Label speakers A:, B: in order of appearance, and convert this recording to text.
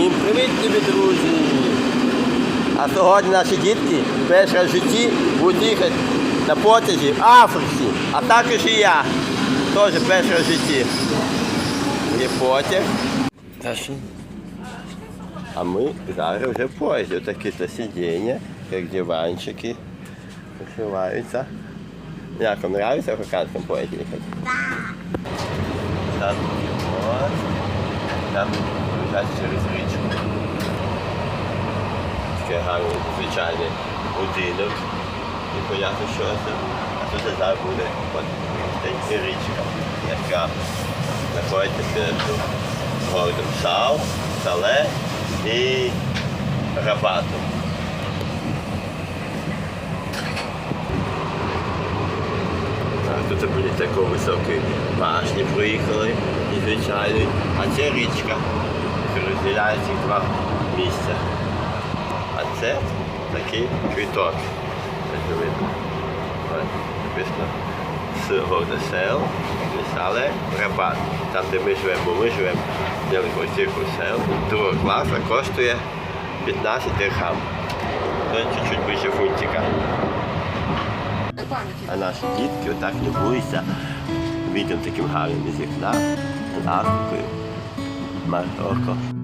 A: всім! Привіт, любі друзі! А сьогодні наші дітки вперше в житті будуть їхати на потязі в Африці, а також і я. Теж вперше в житті. Є потяг. А ми зараз вже в поїзді. Отакі-то сидіння, як диванчики, вишиваються. Як вам подобається в африканському поїзді їхати? Так. Там лежать через річку. Таке гарне звичайний будинок. І понятно, що це. А тут зараз буде от, річка, яка знаходиться перед городом Сал, Сале і Рабатом. Тут були такі високі башні проїхали, і звичайно. А це річка, розділяє ці два місця. А це такий квіток. Ось видно. Написано з Гордосел, Сале, Рабат. Там, де ми живемо, бо ми живемо недалеко цих сел. Другого класу коштує 15 дирхам. Це чуть-чуть більше фунтика. А наші дітки отак любуються відом таким гарним із вікна, з man, orco.